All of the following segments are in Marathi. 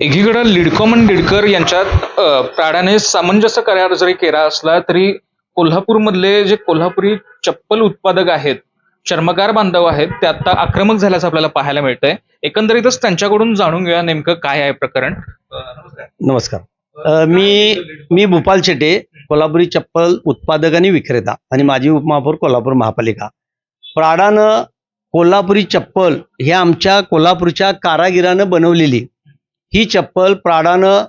एकीकडं लिडकॉम आणि लिडकर यांच्यात प्राण्याने प्राडाने सामंजस्य करार जरी केला असला तरी कोल्हापूरमधले जे कोल्हापुरी चप्पल उत्पादक आहेत चर्मकार बांधव आहेत ते आता आक्रमक झाल्याचं आपल्याला पाहायला मिळतंय. एकंदरीतच त्यांच्याकडून जाणून घेऊया नेमकं काय आहे प्रकरण. नमस्कार. मी मी भूपाल शेटे कोल्हापुरी चप्पल उत्पादक आणि विक्रेता आणि माजी उपमहापौर कोल्हापूर महापालिका. प्राडानं कोल्हापुरी चप्पल हे आमच्या कोल्हापूरच्या कारागिरानं बनवलेली ही चप्पल प्राडानं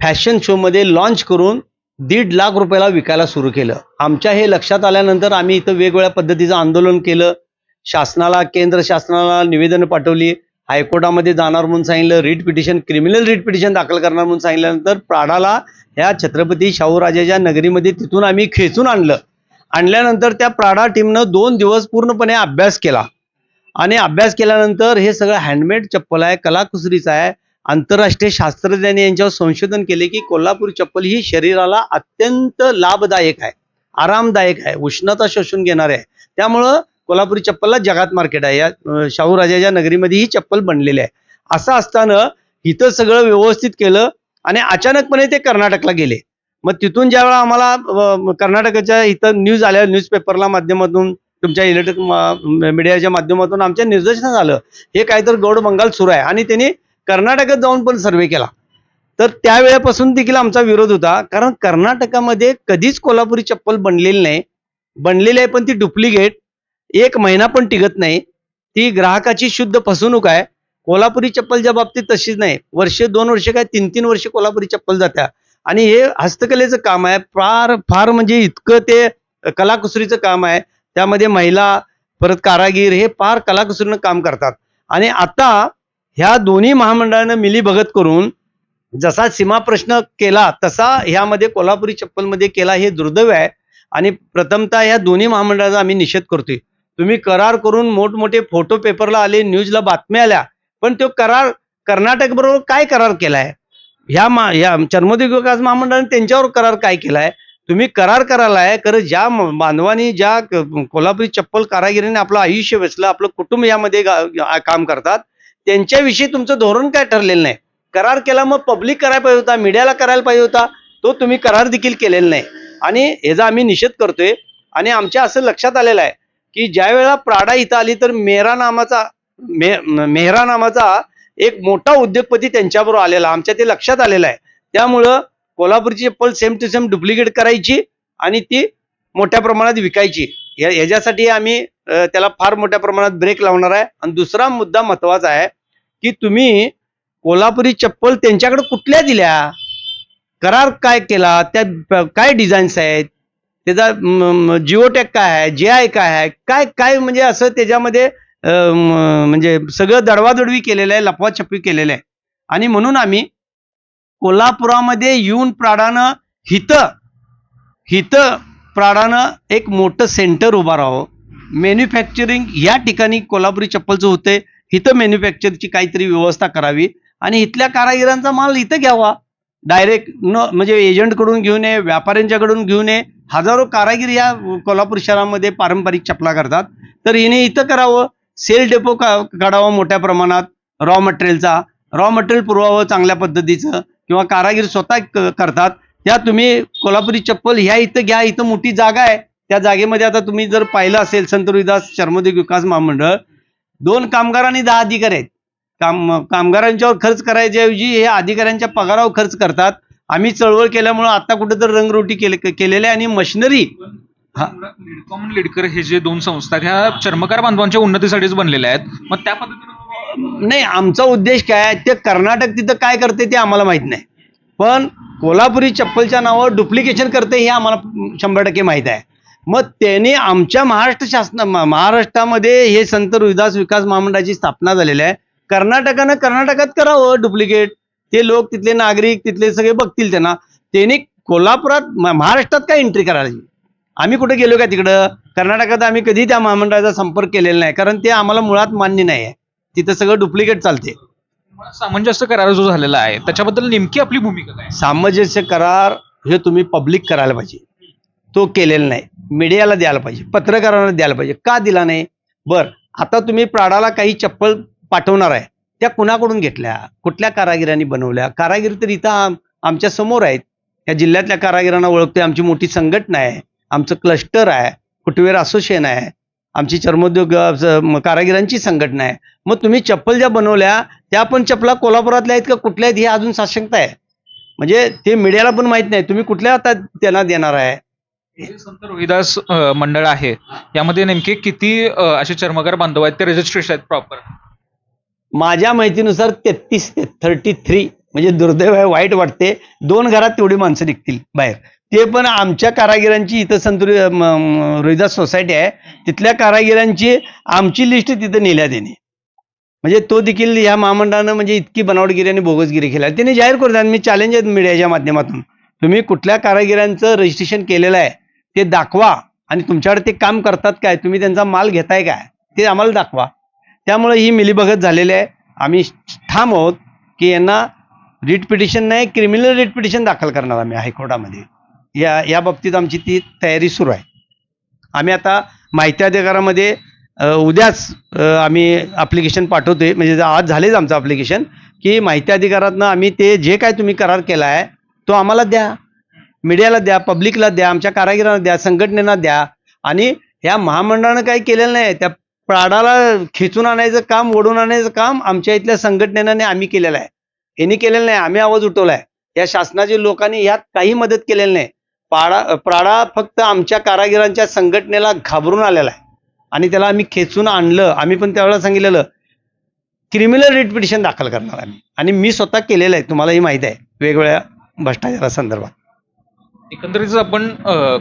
फॅशन शोमध्ये लॉन्च करून दीड लाख रुपयाला विकायला सुरू केलं. आमच्या हे लक्षात आल्यानंतर आम्ही इथं वेगवेगळ्या पद्धतीचं आंदोलन केलं. शासनाला केंद्र शासनाला निवेदन पाठवली. हायकोर्टामध्ये जाणार म्हणून सांगितलं. Writ petition criminal writ petition दाखल करणार म्हणून सांगितल्यानंतर प्राडाला ह्या छत्रपती शाहूराजाच्या नगरीमध्ये तिथून आम्ही खेचून आणलं. आणल्यानंतर त्या प्राडा टीमनं दोन दिवस पूर्णपणे अभ्यास केला. आणि अभ्यास केल्यानंतर हे सगळं हँडमेड चप्पल आहे कलाकुसरीचं आहे. आंतरराष्ट्रीय शास्त्रज्ञांनी यांच्यावर संशोधन केले की कोल्हापूर चप्पल ही शरीराला अत्यंत लाभदायक आहे आरामदायक आहे उष्णता शोषून घेणारे आहे. त्यामुळं कोल्हापुरी चप्पलला जगात मार्केट आहे. या शाहूराजाच्या नगरीमध्ये ही चप्पल बनलेली आहे. असं असताना इथं सगळं व्यवस्थित केलं आणि अचानकपणे ते कर्नाटकला गेले. मग तिथून ज्यावेळा आम्हाला कर्नाटकाच्या इथं न्यूज आल्या न्यूजपेपरला माध्यमातून तुमच्या इलेक्ट्रिक मीडियाच्या माध्यमातून आमच्या निदर्शनास आलं हे काहीतरी गौड बंगाल सुरू आहे. आणि त्यांनी कर्नाटकात जाऊन पण सर्वे केला. तर त्यावेळेपासून देखील आमचा विरोध होता. कारण कर्नाटकामध्ये कधीच कोल्हापुरी चप्पल बनलेली नाही. बनलेली आहे पण ती डुप्लिकेट एक महिना पण टिकत नाही. ती ग्राहकाची शुद्ध फसवणूक आहे. कोल्हापुरी चप्पलच्या बाबतीत तशीच नाही. वर्ष दोन वर्षे काय तीन तीन वर्षे कोल्हापुरी चप्पल जात्या. आणि हे हस्तकलेचं काम आहे. फार फार म्हणजे इतकं ते कलाकुसरीचं काम आहे. त्यामध्ये महिला परत कारागीर हे फार कलाकुसरीनं काम करतात. आणि आता ह्या दोन्ही महामंडळानं मिलीभगत करून जसा सीमा प्रश्न केला तसा ह्यामध्ये कोल्हापुरी चप्पलमध्ये केला हे दुर्दैव आहे. आणि प्रथमतः ह्या दोन्ही महामंडळाचा आम्ही निषेध करतोय. तुम्ही करार करून मोठमोठे फोटो पेपरला आले न्यूजला बातम्या आल्या पण तो करार कर्नाटक बरोबर काय करार केलाय? ह्या मा ह्या चर्मोद्योग विकास महामंडळाने त्यांच्यावर करार काय केलाय? तुम्ही करार करायलाय खरं ज्या म- बांधवांनी ज्या कोल्हापुरी चप्पल कारागिरीने आपलं आयुष्य वेचलं आपलं कुटुंब यामध्ये काम करतात त्यांच्याविषयी तुमचं धोरण काय ठरलेलं नाही. करार केला मग पब्लिक करायला पाहिजे होता मीडियाला करायला पाहिजे होता तो तुम्ही करार देखील केलेला नाही. आणि ह्याचा आम्ही निषेध करतोय आणि आमच्या असं लक्षात आलेलं आहे की ज्या वेळेला प्राडा इथं आली तर मेहरा नामाचा मे मेहरा नामाचा एक मोठा उद्योगपती त्यांच्याबरोबर आलेला आमच्या ते लक्षात आलेलं आहे. त्यामुळं कोल्हापूरची चप्पल सेम टू सेम डुप्लिकेट करायची आणि ती मोठ्या प्रमाणात विकायची. या- ह्याच्यासाठी आम्ही त्याला फार मोठ्या प्रमाणात ब्रेक लावणार आहे. आणि दुसरा मुद्दा महत्त्वाचा आहे की तुम्ही कोल्हापुरी चप्पल त्यांच्याकडे कुठल्या दिल्या? करार काय केला? त्या काय डिझाईन्स आहेत? त्याचा जिओटेक काय आहे? जे आय काय आहे? काय काय म्हणजे असं त्याच्यामध्ये म्हणजे सगळं दडवादडवी केलेलं आहे लपवाछपवी केलेलं आहे. आणि म्हणून आम्ही कोल्हापुरामध्ये येऊन प्राडानं हित हित प्राडानं एक मोठं सेंटर उभा राहावं. मॅन्युफॅक्चरिंग या ठिकाणी कोल्हापुरी चप्पलचं होते इथं मॅन्युफॅक्चरची काहीतरी व्यवस्था करावी आणि इथल्या कारागिरांचा माल इथं घ्यावा. डायरेक्ट न म्हणजे एजंटकडून घेऊन ये व्यापाऱ्यांच्याकडून घेऊन ये. हजारो कारागीर या कोल्हापूर शहरामध्ये पारंपरिक चपला करतात. तर हिने इथं करावं. सेल डेपो का काढावं मोठ्या प्रमाणात रॉ मटेरियलचा रॉ मटेरियल पुरवावं चांगल्या पद्धतीचं. किंवा कारागीर स्वतः क- करतात. त्या तुम्ही कोल्हापुरी चप्पल ह्या इथं घ्या इथं मोठी जागा आहे. त्या जागेमध्ये आता तुम्ही जर पाहिलं असेल संत रोहिदास चर्मोद्योग विकास महामंडळ दोन कामगार आणि दहा अधिकारी आहेत. काम कामगारांच्यावर खर्च करायच्याऐवजी हे अधिकाऱ्यांच्या पगारावर खर्च करतात. आम्ही चळवळ केल्यामुळं आता कुठं तर रंगरोटी केले केलेल्या आणि मशिनरी हा. लिडकर हे जे दोन संस्था आहेत, ह्या चर्मकार बांधवांच्या उन्नतीसाठीच बनलेल्या आहेत. मग त्या पद्धतीने नाही आमचा उद्देश काय आहे? ते कर्नाटक तिथं काय करते ते आम्हाला माहीत नाही. पण कोल्हापुरी चप्पलच्या नावावर डुप्लिकेशन करते हे आम्हाला शंभर टक्के माहीत आहे. मग त्यांनी आमच्या महाराष्ट्र शासन महाराष्ट्रामध्ये हे संत रोहिदास विकास महामंडळाची स्थापना झालेली आहे. कर्नाटकानं कर्नाटकात करावं डुप्लिकेट. ते लोक तिथले नागरिक तिथले सगळे बघतील त्यांना. त्यांनी कोल्हापुरात महाराष्ट्रात काय एंट्री करायची आम्ही कुठे गेलो का तिकडं? कर्नाटकात आम्ही कधी त्या महामंडळाचा संपर्क केलेला नाही. कारण ते आम्हाला मुळात मान्य नाही आहे. तिथं सगळं डुप्लिकेट चालते. सामंजस्य करार जो झालेला आहे त्याच्याबद्दल नेमकी आपली भूमिका काय? सामंजस्य करार हे तुम्ही पब्लिक करायला पाहिजे. तो केलेला नाही. मीडियाला द्यायला पाहिजे. पत्रकारांना द्यायला पाहिजे. का दिला नाही? बर आता तुम्ही प्राडाला काही चप्पल पाठवणार आहे. त्या कुणाकडून घेतल्या? कुठल्या कारागिरांनी बनवल्या? कारागीर तर इथं आमच्यासमोर आहेत. या जिल्ह्यातल्या कारागिरांना ओळखतोय. आमची मोठी संघटना आहे. आमचं क्लस्टर आहे. फुटवेअर असोसिएशन आहे. आमची चर्मोद्योग कारागिरांची संघटना आहे. मग तुम्ही चप्पल ज्या बनवल्या त्या पण चपला कोल्हापुरातल्या आहेत का कुठल्या आहेत ही अजून साशंकता आहे? म्हणजे ते मीडियाला पण माहीत नाही. तुम्ही कुठल्या आता त्यांना देणार आहे? हे संत रोहिदास मंडळ आहे. यामध्ये नेमके किती असे चर्मकार बांधव आहेत ते रजिस्ट्रेशन आहेत प्रॉपर माझ्या माहितीनुसार तेहतीस ते थर्टी थ्री म्हणजे दुर्दैव आहे वाईट वाटते. दोन घरात तेवढी माणसं निघतील बाहेर. ते पण आमच्या कारागिरांची इथं संत रोहिदास सोसायटी आहे. तिथल्या कारागिरांची आमची लिस्ट तिथं नेल्या त्याने. म्हणजे तो देखील या महामंडळानं म्हणजे इतकी बनावटगिरी आणि बोगसगिरी केल्या त्यांनी जाहीर करतात आणि मी चॅलेंज आहेत मीडियाच्या माध्यमातून. तुम्ही कुठल्या कारागिरांचं रजिस्ट्रेशन केलेलं आहे ते दाखवा. आणि तुमच्याकडे ते काम करतात काय? तुम्ही त्यांचा माल घेताय काय? ते आम्हाला दाखवा. त्यामुळे ही मिलीभगत झालेली आहे. आम्ही ठाम आहोत की यांना रिट पिटिशन नाही क्रिमिनल रिट पिटिशन दाखल करणार आम्ही हायकोर्टामध्ये. या या बाबतीत आमची ती तयारी सुरू आहे. आम्ही आता माहिती अधिकारामध्ये उद्याच आम्ही अप्लिकेशन पाठवतोय. म्हणजे आज झालेच आमचं अप्लिकेशन की माहिती अधिकारातनं आम्ही ते जे काय तुम्ही करार केला आहे तो आम्हाला द्या. मीडियाला द्या पब्लिकला द्या आमच्या कारागिरांना द्या संघटनेला द्या. आणि ह्या महामंडळानं काही केलेलं नाही त्या प्राडाला खेचून आणायचं काम ओढून आणायचं काम आमच्या इथल्या संघटनेनं आम्ही केलेलं आहे. यांनी केलेलं नाही. आम्ही आवाज उठवलाय. या शासनाच्या लोकांनी यात काही मदत केलेली नाही. पाडा प्राडा फक्त आमच्या कारागिरांच्या संघटनेला घाबरून आलेला आहे. आणि त्याला आम्ही खेचून आणलं. आम्ही पण त्यावेळेला सांगितलेलं क्रिमिनल रिट पिटिशन दाखल करणार आम्ही. आणि मी स्वतः केलेलं आहे. तुम्हालाही माहिती आहे. वेगवेगळ्या भ्रष्टाचारा संदर्भात. एकंदरीत आपण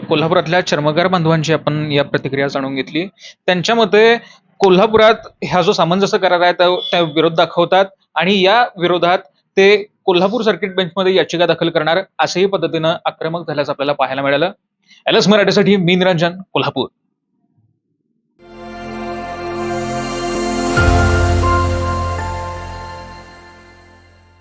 कोल्हापुरातल्या चर्मगार बांधवांची आपण या प्रतिक्रिया जाणून घेतली. त्यांच्या मते कोल्हापुरात ह्या जो सामंजस्य करार आहे त्या विरोध दाखवतात. आणि या विरोधात ते कोल्हापूर सर्किट बेंचमध्ये याचिका दाखल करणार असंही पद्धतीनं आक्रमक झाल्याचं आपल्याला पाहायला मिळालं. एल एस मराठीसाठी मी निरंजन कोल्हापूर.